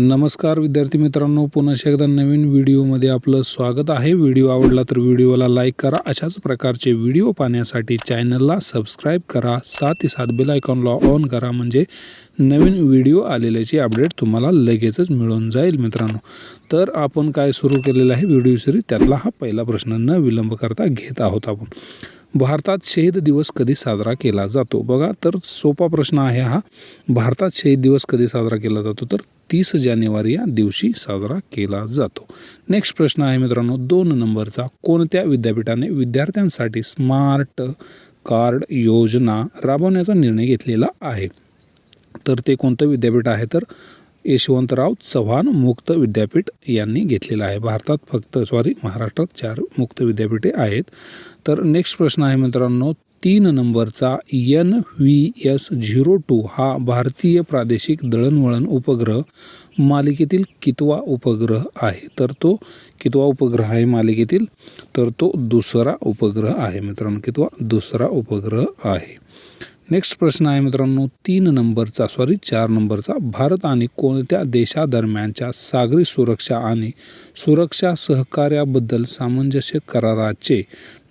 नमस्कार विद्यार्थी मित्रांनो पुन्हा एकदा नवीन व्हिडिओमध्ये आपलं स्वागत आहे. व्हिडिओ आवडला तर व्हिडिओला लाईक करा अशाच प्रकारचे व्हिडिओ पाहण्यासाठी चॅनलला सबस्क्राईब करा. साथ साथ बेल आयकॉनला ऑन करा म्हणजे नवीन व्हिडिओ आलेल्याची अपडेट तुम्हाला लगेचच मिळून जाईल मित्रांनो. तर आपण काय सुरू केलेलं आहे व्हिडिओ सिरीज त्यातला हा पहिला प्रश्न न विलंब करता घेत आहोत आपण. भारतात शहीद दिवस कधी साजरा केला जातो? बघा तर सोपा प्रश्न आहे हा. भारतात शहीद दिवस कधी साजरा केला जातो? तर तीस जानेवारी या दिवशी साजरा केला जातो. नेक्स्ट प्रश्न आहे मित्रांनो दोन नंबरचा. कोणत्या विद्यापीठाने विद्यार्थ्यांसाठी स्मार्ट कार्ड योजना राबवण्याचा निर्णय घेतलेला आहे? तर ते कोणतं विद्यापीठ आहे? तर यशवंतराव चव्हाण मुक्त विद्यापीठ यांनी घेतलेलं आहे. भारतात फक्त सॉरी महाराष्ट्रात चार मुक्त विद्यापीठे आहेत. तर नेक्स्ट प्रश्न आहे मित्रांनो तीन नंबरचा N V S zero two हा भारतीय प्रादेशिक दळणवळण उपग्रह मालिकेतील कितवा उपग्रह आहे? तर तो कितवा उपग्रह आहे मालिकेतील? तर तो दुसरा उपग्रह आहे मित्रांनो कितवा? दुसरा उपग्रह आहे. नेक्स्ट प्रश्न आहे मित्रांनो तीन नंबरचा सॉरी चार नंबरचा. भारत आणि कोणत्या देशादरम्यानच्या सागरी सुरक्षा आणि सुरक्षा सहकार्याबद्दल सामंजस्य कराराचे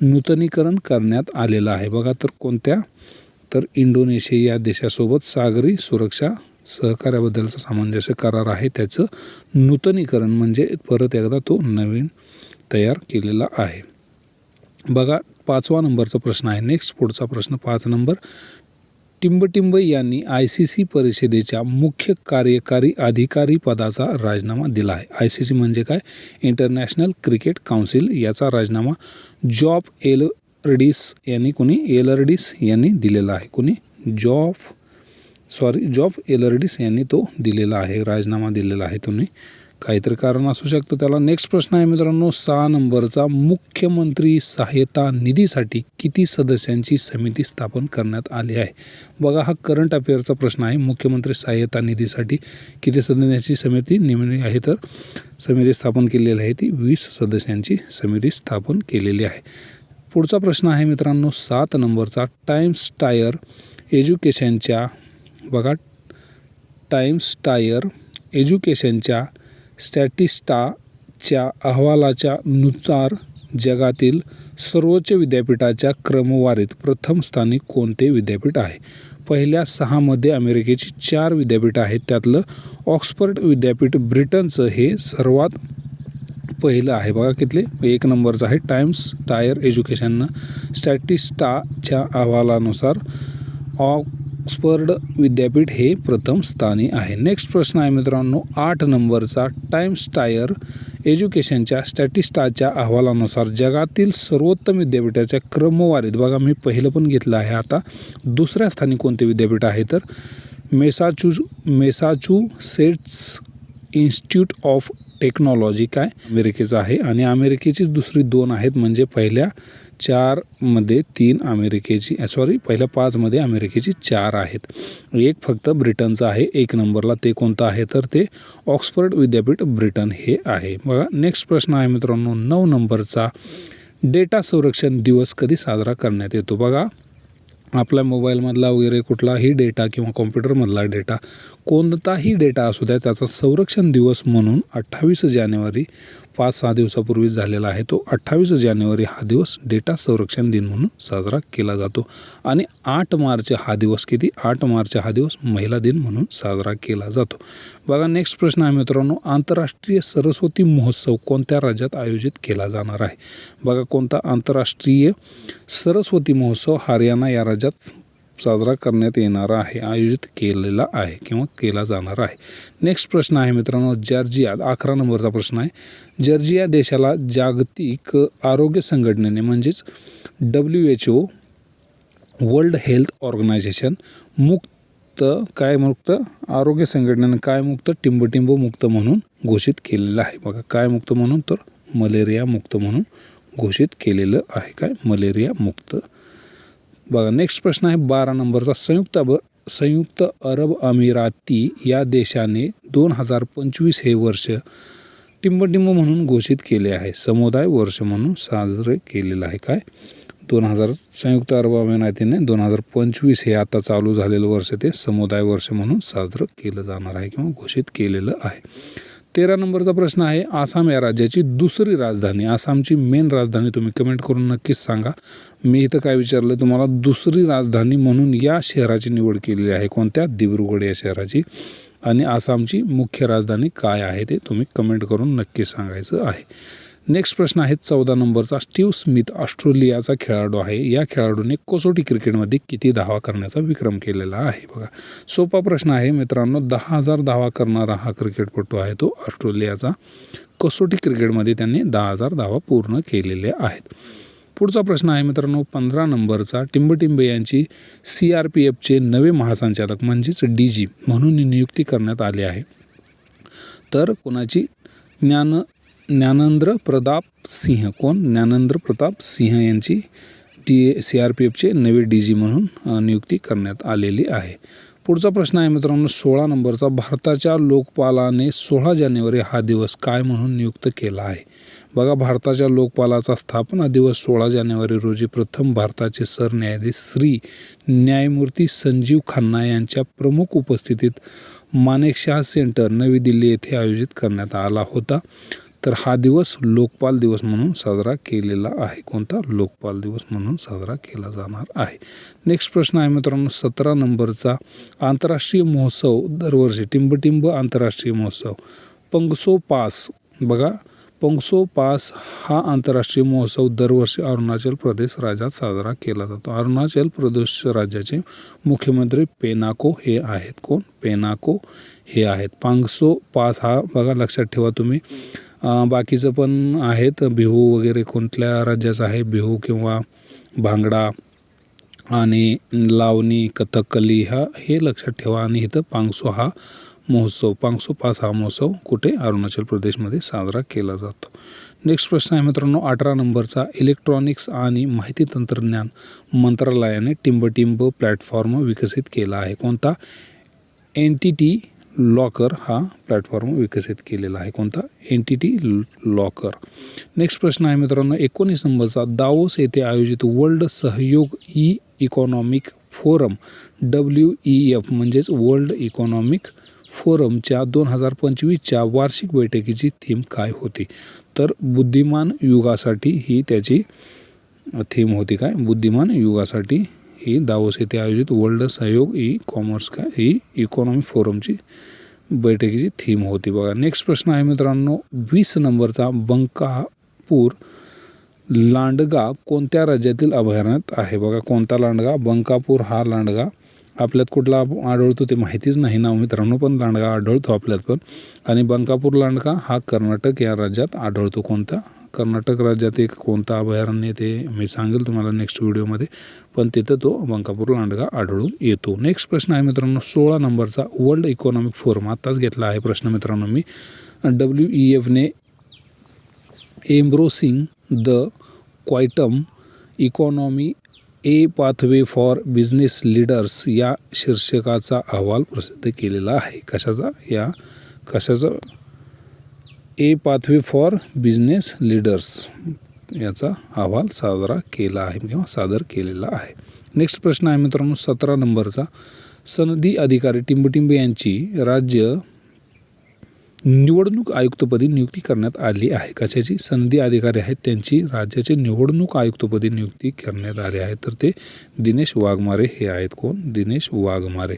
नूतनीकरण करण्यात आलेलं आहे? बघा तर कोणत्या? तर इंडोनेशिया या देशासोबत सागरी सुरक्षा सहकार्याबद्दलचा सामंजस्य करार आहे. त्याचं नूतनीकरण म्हणजे परत एकदा तो नवीन तयार केलेला आहे. बघा पाचवा नंबरचा प्रश्न आहे. नेक्स्ट पुढचा प्रश्न पाच नंबर. टिंबटिंब यांनी आय सी सी परिषदेच्या मुख्य कार्यकारी अधिकारी पदाचा राजीनामा दिला आहे. आय सी सी म्हणजे काय? इंटरनॅशनल क्रिकेट काउन्सिल याचा राजीनामा जॉब एलर्डिस यांनी कुणी? एलर्डिस यांनी दिलेला आहे. कुणी? जॉफ सॉरी जॉफ एलर्डिस यांनी तो दिलेला आहे राजीनामा दिलेला आहे तुम्ही. काहीतरी कारण असू शकतं. त्याला नेक्स्ट प्रश्न आहे मित्रांनो सहा नंबरचा मुख्यमंत्री सहायता निधीसाठी किती सदस्यांची समिती स्थापन करण्यात आली आहे? बघा हा करंट अफेअरचा प्रश्न आहे. मुख्यमंत्री सहाय्यता निधीसाठी किती सदस्यांची समिती नेमली आहे तर? समिती स्थापन केलेली आहे ती वीस सदस्यांची समिती स्थापन केलेली आहे. पुढचा प्रश्न आहे मित्रांनो सात नंबरचा टाइम्स टायर एज्युकेशनच्या बघा टाइम्स टायर एज्युकेशनच्या स्टॅटिस्टाच्या अहवालाच्या नुसार जगातील सर्वोच्च विद्यापीठाच्या क्रमवारीत प्रथम स्थानी कोणते विद्यापीठ आहे? पहिल्या सहामध्ये अमेरिकेची चार विद्यापीठं आहेत. त्यातलं ऑक्सफर्ड विद्यापीठ ब्रिटनचं हे सर्वात पहिलं आहे. बघा कितले? एक नंबरचं आहे. टाइम्स टायर एज्युकेशननं स्टॅटिस्टाच्या अहवालानुसार ऑक्सफर्ड विद्यापीठ हे प्रथम स्थानी आहे. नेक्स्ट प्रश्न आहे मित्रांनो आठ नंबरचा टाइम्स टायर एज्युकेशनच्या स्टॅटिस्टाच्या अहवालानुसार जगातील सर्वोत्तम विद्यापीठाच्या क्रमवारीत बघा मी पहिलं पण घेतलं आहे आता दुसऱ्या स्थानी कोणते विद्यापीठ आहे तर मेसाचू मेसाचुसेट्स इन्स्टिट्यूट ऑफ टेक्नॉलॉजी काय? अमेरिकेचं आहे आणि अमेरिकेची दुसरी दोन आहेत म्हणजे पहिल्या चारमध्ये तीन अमेरिकेची सॉरी पहिल्या पाचमध्ये अमेरिकेची चार आहेत. एक फक्त ब्रिटनचं आहे एक नंबरला ते कोणतं आहे? तर ते ऑक्सफर्ड विद्यापीठ ब्रिटन हे आहे. बघा नेक्स्ट प्रश्न आहे मित्रांनो नऊ नंबरचा. डेटा संरक्षण दिवस कधी साजरा करण्यात येतो? बघा आपल्या मोबाईलमधला वगैरे कुठलाही डेटा किंवा कॉम्प्युटरमधला डेटा कोणताही डेटा असू द्या त्याचा संरक्षण दिवस म्हणून अठ्ठावीस जानेवारी पाच सहा दिवसापूर्वी झालेला आहे. तो अठ्ठावीस जानेवारी हा दिवस डेटा संरक्षण दिन म्हणून साजरा केला जातो. आणि आठ मार्च हा दिवस किती? आठ मार्च हा दिवस महिला दिन म्हणून साजरा केला जातो. बघा नेक्स्ट प्रश्न आहे मित्रांनो. आंतरराष्ट्रीय सरस्वती महोत्सव कोणत्या राज्यात आयोजित केला जाणार आहे? बघा कोणता आंतरराष्ट्रीय सरस्वती महोत्सव हरियाणा या राज्यात साजरा करण्यात येणार आहे आयोजित केलेला आहे किंवा केला जाणार आहे. नेक्स्ट प्रश्न आहे मित्रांनो जॉर्जिया अकरा नंबरचा प्रश्न आहे. जॉर्जिया देशाला जागतिक आरोग्य संघटनेने म्हणजेच W H O World Health Organization मुक्त काय मुक्त? आरोग्य संघटनेने काय मुक्त? टिंबटिंब मुक्त म्हणून घोषित केलेलं आहे. बघा काय मुक्त म्हणून? तर मलेरिया मुक्त म्हणून घोषित केलेलं आहे. काय? मलेरिया मुक्त बघा नेक्स्ट प्रश्न आहे बारा नंबरचा. संयुक्त अब संयुक्त अरब अमिराती या देशाने दोन हजार पंचवीस हे वर्ष टिंबटिंब म्हणून घोषित केले आहे. समुदाय वर्ष म्हणून साजरे केलेलं आहे. काय? दोन हजार संयुक्त अरब अमिरातीने दोन हजार पंचवीस हे आता चालू झालेलं वर्ष ते समुदाय वर्ष म्हणून साजरं केलं जाणार आहे किंवा घोषित केलेलं आहे. तेरा नंबरचा प्रश्न आहे आसाम या राज्याची दुसरी राजधानी आसामची मेन राजधानी तुम्ही कमेंट करून नक्कीच सांगा. मी इथं काय विचारलं तुम्हाला दुसरी राजधानी म्हणून या शहराची निवड केलेली आहे. कोणत्या? दिब्रुगड या शहराची. आणि आसामची मुख्य राजधानी काय आहे ते तुम्ही कमेंट करून नक्की सांगायचं आहे. नेक्स्ट प्रश्न आहे चौदा नंबरचा. स्टीव्ह स्मिथ ऑस्ट्रेलियाचा खेळाडू आहे. या खेळाडूने कसोटी क्रिकेटमध्ये किती धावा करण्याचा विक्रम केलेला आहे? बघा सोपा प्रश्न आहे मित्रांनो. दहा हजार धावा करणारा हा क्रिकेटपटू आहे तो ऑस्ट्रेलियाचा. कसोटी क्रिकेटमध्ये त्यांनी दहा हजार धावा पूर्ण केलेल्या आहेत. पुढचा प्रश्न आहे मित्रांनो. पंधरा नंबरचा. टिंबटिंबे यांची सी आर पी एफचे नवे महासंचालक म्हणजेच डी जी म्हणून नियुक्ती करण्यात आली आहे. तर कोणाची? ज्ञान ज्ञानेंद्र प्रताप सिंह. कोण? ज्ञानेंद्र प्रताप सिंह यांची डी सी आर पी एफचे नवे डी जी म्हणून नियुक्ती करण्यात आलेली आहे. पुढचा प्रश्न आहे मित्रांनो सोळा नंबरचा भारताच्या लोकपालाने सोळा जानेवारी हा दिवस काय म्हणून नियुक्त केला आहे? बघा भारताच्या लोकपालाचा स्थापना दिवस सोळा जानेवारी रोजी प्रथम भारताचे सरन्यायाधीश श्री न्यायमूर्ती संजीव खन्ना यांच्या प्रमुख उपस्थितीत मानेकशहा सेंटर नवी दिल्ली येथे आयोजित करण्यात आला होता. तर हा दिवस लोकपाल दिवस म्हणून साजरा केलेला आहे. कोणता? लोकपाल दिवस म्हणून साजरा केला जाणार आहे. नेक्स्ट प्रश्न आहे मित्रांनो सतरा नंबरचा. आंतरराष्ट्रीय महोत्सव दरवर्षी टिंबटिंब आंतरराष्ट्रीय महोत्सव. पंगसो पास. बघा पंगसो पास हा आंतरराष्ट्रीय महोत्सव दरवर्षी अरुणाचल प्रदेश राज्यात साजरा केला जातो. अरुणाचल प्रदेश राज्याचे मुख्यमंत्री पेनाको हे आहेत. कोण? पेनाको हे आहेत. पांगसो पास हा बघा लक्षात ठेवा तुम्ही. बाकीचं पण आहेत. बिहू वगैरे कोणत्या राज्याचं आहे? बिहू किंवा भांगडा आणि लावणी कथकली हा हे लक्षात ठेवा. आणि इथं पांगसो हा महोत्सव पांगसो पास हा महोत्सव कुठे अरुणाचल प्रदेशमध्ये साजरा केला जातो. नेक्स्ट प्रश्न आहे मित्रांनो अठरा नंबरचा इलेक्ट्रॉनिक्स आणि माहिती तंत्रज्ञान मंत्रालयाने टिंबटिंब प्लॅटफॉर्म विकसित केला आहे. कोणता? एन टी टी लॉकर हा प्लॅटफॉर्म विकसित केलेला आहे. कोणता? N T T locker. Next प्रश्न आहे मित्रांनो एकोणीस नंबरचा दावोस येथे आयोजित वर्ल्ड सहयोग E economic forum W E F म्हणजेच वर्ल्ड इकॉनॉमिक फोरमच्या दोन हजार पंचवीसच्या वार्षिक बैठकीची थीम काय होती? तर बुद्धिमान युगासाठी ही त्याची थीम होती काय? बुद्धिमान युगासाठी ही दावोस येथे आयोजित वर्ल्ड सहयोग ई कॉमर्स का ही इकॉनॉमी फोरमची बैठकीची थीम होती बघा. नेक्स्ट प्रश्न आहे मित्रांनो. वीस नंबरचा बंकापूर लांडगा कोणत्या राज्यातील अभयारण्यात आहे? बघा कोणता लांडगा? बंकापूर हा लांडगा आपल्यात कुठला आढळतो ते माहितीच नाही ना मित्रांनो पण लांडगा आढळतो आपल्यात पण. आणि बंकापूर लांडगा हा कर्नाटक या राज्यात आढळतो. कोणता? कर्नाटक राज्यात एक कोणता अभयारण्य ते मी सांगेल तुम्हाला नेक्स्ट व्हिडिओमध्ये पण तिथं तो बंकापूर लांडगा आढळून येतो. नेक्स्ट प्रश्न आहे मित्रांनो सोळा नंबरचा वर्ल्ड इकॉनॉमिक फोरम आत्ताच घेतला आहे प्रश्न मित्रांनो मी. W E एफने embracing the quantum economy a pathway for business leaders या शीर्षकाचा अहवाल प्रसिद्ध केलेला आहे. कशाचा? या कशाचा? A pathway for business leaders याचा अहवाल साजरा केला आहे किंवा सादर केलेला आहे. नेक्स्ट प्रश्न आहे मित्रांनो सतरा नंबरचा. सनदी अधिकारी टिंबटिंबे यांची राज्य निवडणूक आयुक्तपदी नियुक्ती करण्यात आली आहे. कशाची? सनदी अधिकारी आहेत त्यांची राज्याचे निवडणूक आयुक्तपदी नियुक्ती करण्यात आली आहे. तर ते दिनेश वाघमारे हे आहेत. कोण? दिनेश वाघमारे.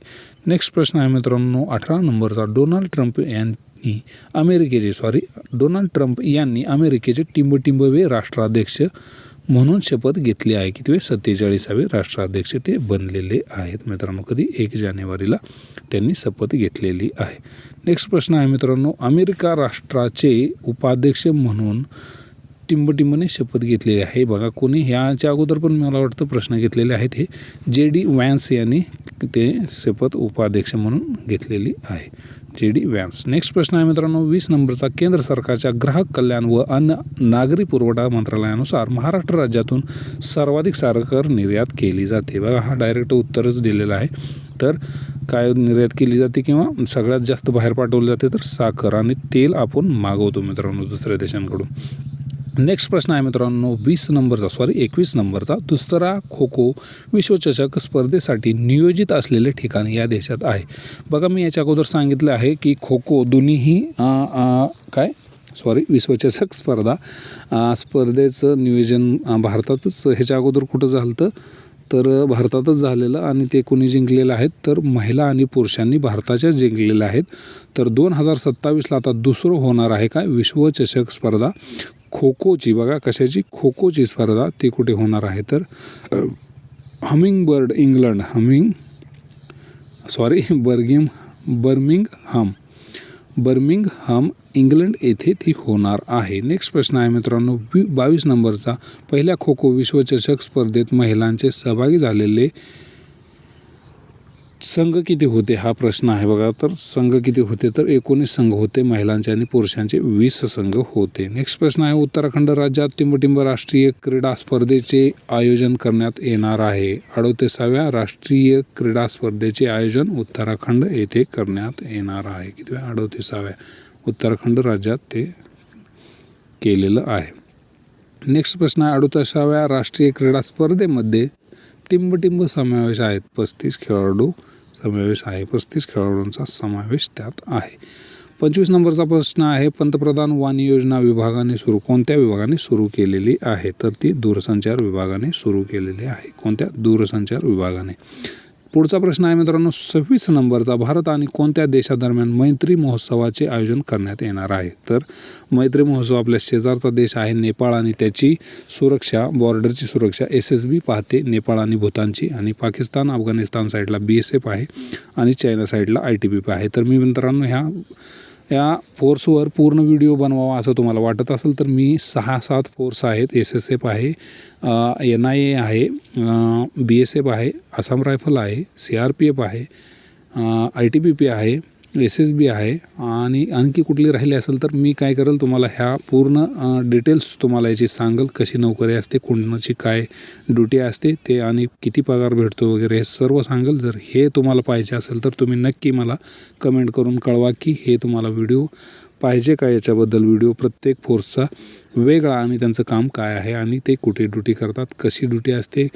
नेक्स्ट प्रश्न आहे मित्रांनो अठरा नंबरचा. डोनाल्ड ट्रम्प यां यांनी अमेरिकेचे सॉरी डोनाल्ड ट्रम्प यांनी अमेरिकेचे टिंबटिंबवे राष्ट्राध्यक्ष म्हणून शपथ घेतली आहे. की ते सत्तेचाळीसावे राष्ट्राध्यक्ष ते बनलेले आहेत. मित्रांनो कधी? एक जानेवारीला त्यांनी शपथ घेतलेली आहे. नेक्स्ट प्रश्न आहे मित्रांनो अमेरिका राष्ट्राचे उपाध्यक्ष म्हणून टिंबटिंबने शपथ घेतलेली आहे. बघा कोणी ह्याच्या अगोदर पण मला वाटतं प्रश्न घेतलेले आहेत हे. जे डी वॅन्स यांनी ते शपथ उपाध्यक्ष म्हणून घेतलेली आहे. जे डी व्हॅन्स. नेक्स्ट प्रश्न आहे मित्रांनो वीस नंबरचा केंद्र सरकारच्या ग्राहक कल्याण व अन्न नागरी पुरवठा मंत्रालयानुसार महाराष्ट्र राज्यातून सर्वाधिक साखर निर्यात केली जाते. बघा हा डायरेक्ट उत्तरच दिलेला आहे. तर काय निर्यात केली जाते किंवा सगळ्यात जास्त बाहेर पाठवली जाते तर साखर आणि तेल आपण मागवतो मित्रांनो दुसऱ्या देशांकडून. नेक्स्ट प्रश्न आहे मित्रांनो वीस नंबरचा सॉरी एकवीस नंबरचा दुसरा खो खो विश्वचषक स्पर्धेसाठी नियोजित असलेले ठिकाण या देशात आहे. बघा मी याच्या अगोदर सांगितलं आहे की खो खो दोन्हीही काय? सॉरी विश्वचषक स्पर्धा स्पर्धेचं नियोजन भारतातच ह्याच्या अगोदर कुठं झालं तर तर भारतातच झालेलं आणि ते कोणी जिंकलेलं आहेत? तर महिला आणि पुरुषांनी भारताच्या जिंकलेल्या आहेत. तर दोन हजार सत्तावीसला आता दुसरं होणार आहे काय? विश्वचषक स्पर्धा. खो खोची बघा कशाची? खो खोची स्पर्धा ती कुठे होणार आहे तर humming bird England humming sorry बर्गिम Birmingham Birmingham England येथे ती होणार आहे. नेक्स्ट प्रश्न आहे मित्रांनो बावीस नंबरचा पहिल्या खो खो विश्वचषक स्पर्धेत महिलांचे सहभागी झालेले संघ किती होते हा प्रश्न आहे बघा. तर संघ किती होते? तर एकोणीस संघ होते महिलांचे आणि पुरुषांचे. वीस संघ होते. नेक्स्ट प्रश्न आहे उत्तराखंड राज्यात टिंबटिंब राष्ट्रीय क्रीडा स्पर्धेचे आयोजन करण्यात येणार आहे. अडोतीसाव्या राष्ट्रीय क्रीडा स्पर्धेचे आयोजन उत्तराखंड येथे करण्यात येणार आहे. किती अडोतीसाव्या. उत्तराखंड राज्यात ते केलेलं आहे. नेक्स्ट प्रश्न आहे अडुतासाव्या राष्ट्रीय क्रीडा स्पर्धेमध्ये टिंबटिंब समावेश आहेत. पस्तीस खेळाडू समावेश आहे. पस्तीस खेळाडूंचा समावेश त्यात आहे. पंचवीस नंबरचा प्रश्न आहे. पंतप्रधान वाणी योजना विभागाने सुरू कोणत्या विभागाने सुरू केलेली आहे? तर ती दूरसंचार विभागाने सुरू केलेली आहे. कोणत्या दूरसंचार विभागाने? पुढचा प्रश्न आहे मित्रांनो सव्वीस नंबरचा भारत आणि कोणत्या देशादरम्यान मैत्री महोत्सवाचे आयोजन करण्यात येणार आहे? तर मैत्री महोत्सव आपल्या शेजारचा देश आहे नेपाळ आणि त्याची सुरक्षा बॉर्डरची सुरक्षा एस एस बी पाहते नेपाळ आणि भूतानची आणि पाकिस्तान अफगाणिस्तान साईडला बी एस एफ आहे आणि चायना साईडला आय टी बी पी आहे. तर मी मित्रांनो ह्या या फोर्सवर पूर्ण व्हिडिओ बनवावा असं तुम्हाला वाटत असेल तर मी सहा सात फोर्स आहेत. एस एस एफ आहे एन आय ए आहे बी एस एफ आहे आसाम रायफल आहे सी आर पी एफ आहे आय टी बी पी आहे एस एस बी आहे आणि आणखी कुठली राहिली असेल तर मी काय करेल तुम्हाला ह्या पूर्ण डिटेल्स तुम्हाला याची सांगेल कशी नोकरी असते कोणाची काय ड्युटी असते ते आणि किती पगार भेटतो वगैरे हे सर्व सांगेल. जर हे तुम्हाला पाहिजे असेल तर तुम्ही नक्की मला कमेंट करून कळवा की हे तुम्हाला व्हिडिओ पाहिजे का याच्याबद्दल. व्हिडिओ प्रत्येक फोर्सचा वेगळा आणि त्यांचं काम काय आहे आणि ते कुठे ड्युटी करतात कशी ड्युटी असते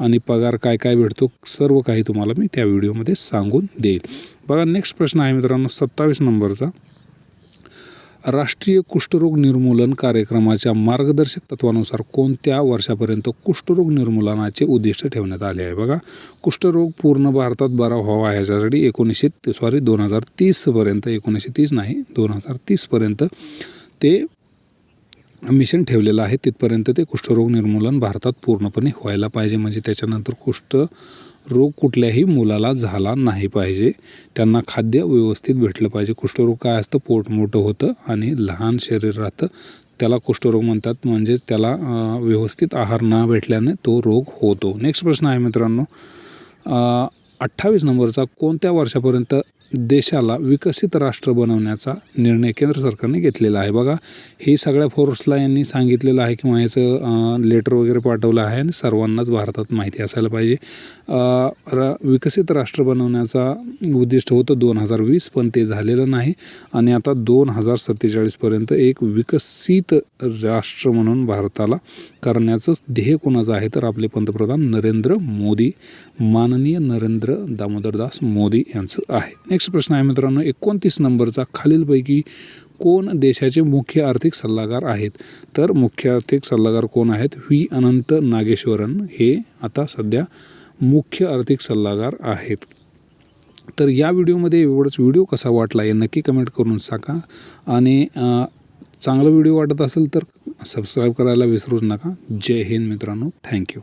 आणि पगार काय काय भेटतो सर्व काही तुम्हाला मी त्या व्हिडिओमध्ये सांगून देईल. बघा नेक्स्ट प्रश्न आहे मित्रांनो सत्तावीस नंबरचा. राष्ट्रीय कुष्ठरोग निर्मूलन कार्यक्रमाच्या मार्गदर्शक तत्वानुसार कोणत्या वर्षापर्यंत कुष्ठरोग निर्मूलनाचे उद्दिष्ट ठेवण्यात आले आहे? बघा कुष्ठरोग पूर्ण भारतात बरा व्हावा ह्याच्यासाठी एकोणीसशे सॉरी दोन हजार तीसपर्यंत एकोणीसशे तीस नाही दोन हजार तीसपर्यंत ते मिशन ठेवलेलं आहे. तिथपर्यंत ते कुष्ठरोग निर्मूलन भारतात पूर्णपणे व्हायला पाहिजे. म्हणजे त्याच्यानंतर कुष्ठ रोग कुठल्याही मुलाला झाला नाही पाहिजे. त्यांना खाद्य व्यवस्थित भेटलं पाहिजे. कुष्ठरोग काय असतं? पोट मोठं होतं आणि लहान शरीर राहतं. त्याला कुष्ठरोग म्हणतात. म्हणजेच त्याला व्यवस्थित आहार न भेटल्याने तो रोग होतो. नेक्स्ट प्रश्न आहे मित्रांनो. अठ्ठावीस नंबरचा कोणत्या वर्षापर्यंत देशाला विकसित राष्ट्र बनवण्याचा निर्णय केंद्र सरकारने घेतलेला आहे. बघा हे सगळ्या फोर्सला यांनी सांगितलेलं आहे किंवा याचं लेटर वगैरे पाठवलं आहे आणि सर्वांनाच भारतात माहिती असायला पाहिजे. रा विकसित राष्ट्र बनवण्याचा उद्दिष्ट होतं दोन हजार वीस पण ते झालेलं नाही. आणि आता दोन हजार सत्तेचाळीसपर्यंत एक विकसित राष्ट्र म्हणून भारताला करण्याचं ध्येय कोणाचं आहे? तर आपले पंतप्रधान नरेंद्र मोदी माननीय नरेंद्र दामोदरदास मोदी यांचं आहे. नेक्स्ट प्रश्न आहे मित्रांनो एकोणतीस नंबरचा खालीलपैकी कोण देशाचे मुख्य आर्थिक सल्लागार आहेत? तर मुख्य आर्थिक सल्लागार कोण आहेत? व्ही. अनंत नागेश्वरन. हे आता सध्या मुख्य आर्थिक सल्लागार आहेत. तर या व्हिडिओमध्ये एवढंच. व्हिडिओ कसा वाटला हे नक्की कमेंट करून सांगा. आणि चांगला व्हिडिओ वाटत असेल तर सबस्क्राईब करायला विसरूच नका. जय हिंद मित्रांनो. थँक्यू